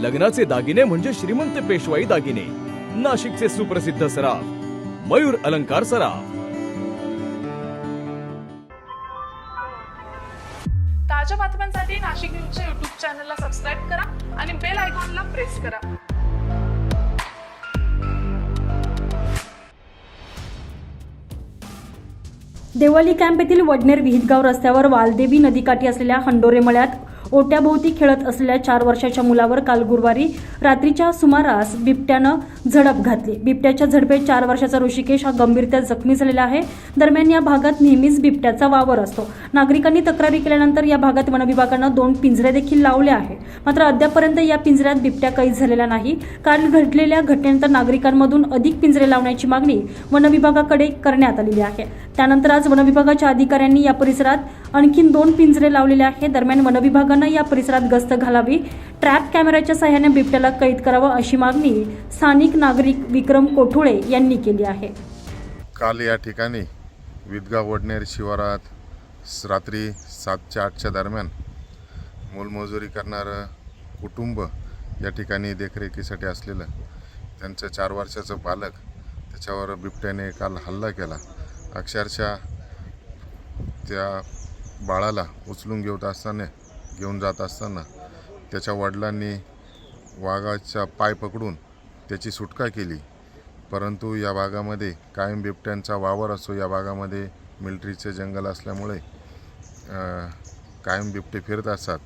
लग्नाचे दागिने म्हणजे श्रीमंत पेशवाई दागिने. नाशिकचे सुप्रसिद्ध सराफ मयूर अलंकार सराफ. ताज्या बातम्यांसाठी नाशिक न्यूजच्या युट्यूब चॅनलला सबस्क्राईब करा आणि बेल आयकॉनला प्रेस करा. देवळी कॅम्प येथील वडनेर विहितगाव रस्त्यावर वालदेवी नदीकाठी असलेल्या हंडोरे मळ्यात ओट्याभोवती खेळत असलेल्या चार वर्षाच्या मुलावर काल गुरुवारी रात्रीच्या सुमारास बिबट्यानं झडप घातली. बिबट्याच्या झडपेत चार वर्षाचा ऋषिकेश हा गंभीरत्या जखमी झालेला आहे. दरम्यान या भागात नेहमीच बिबट्याचा वावर असतो. नागरिकांनी तक्रारी केल्यानंतर या भागात वनविभागानं दोन पिंजरे देखील लावले आहे. मात्र अद्यापर्यंत या पिंजऱ्यात बिबट्या कैद झालेला नाही. काल घडलेल्या घटनेनंतर नागरिकांमधून अधिक पिंजरे लावण्याची मागणी वनविभागाकडे करण्यात आलेली आहे. त्यानंतर आज वनविभागाच्या अधिकाऱ्यांनी या परिसरात आणखी दोन पिंजरे लावलेले आहे दरम्यान वनविभागानं या परिसरात गस्त घालावी. ट्रॅप कॅमेऱ्याच्या सहाय्याने बिबट्याला कैद करावं अशी मागणी स्थानिक नागरिक विक्रम कोठुळे यांनी केली आहे. काल या ठिकाणी विदगाव वडनेर शिवारात रात्री सातच्या आठच्या दरम्यान मोलमजुरी करणारं कुटुंब या ठिकाणी देखरेखीसाठी असलेलं त्यांचं चार वर्षाचं बालक त्याच्यावर बिबट्याने काल हल्ला केला. अक्षरशः त्या बाळाला उचलून घेत असताना घेऊन जात असताना त्याच्या वडिलांनी वाघाचा पाय पकडून त्याची सुटका केली. परंतु या भागामध्ये कायम बिबट्यांचा वावर असतो. या भागामध्ये मिलिटरीचे जंगल असल्यामुळे कायम बिबटे फिरत असतात.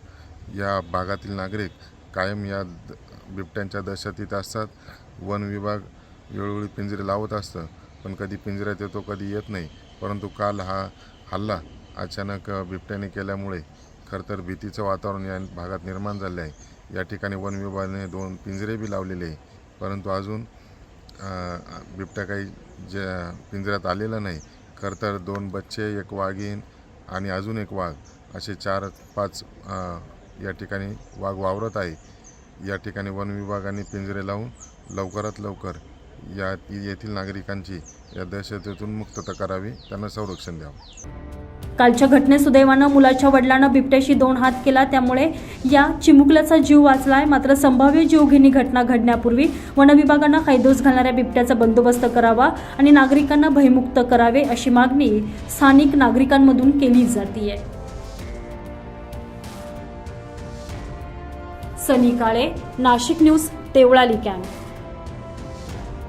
या भागातील नागरिक कायम या द- बिबट्यांच्या दहशतीत असतात. वन विभाग वेळोवेळी पिंजरे लावत असतं पण कधी पिंजऱ्यात येतो कधी येत नाही. परंतु काल हा हल्ला अचानक बिबट्याने केल्यामुळे खरं तर भीतीचं वातावरण या भागात निर्माण झाले आहे. या ठिकाणी वन विभागाने दोन पिंजरे बी लावलेले आहे. परंतु अजून बिबट्या काही ज्या पिंजऱ्यात आलेला नाही. खरं तर दोन बच्चे एक वाघीण आणि अजून एक वाघ असे चार पाच या ठिकाणी वाघ वावरत आहे. या ठिकाणी वन विभागाने पिंजरे लावून लवकरात लवकर या येथील नागरिकांची या दहशतीतून मुक्तता करावी त्यांना संरक्षण द्यावं. कालच्या घटनेत सुदैवानं मुलाच्या वडिलांना बिबट्याशी दोन हात केला. त्यामुळे या चिमुकल्याचा जीव वाचला आहे मात्र संभाव्य जीवघेणी घटना घडण्यापूर्वी वनविभागानं हैदोस घालणाऱ्या बिबट्याचा बंदोबस्त करावा आणि नागरिकांना भयमुक्त करावे अशी मागणी स्थानिक नागरिकांमधून केली जातीये. Sunny Kale Nashik news Deolali camp.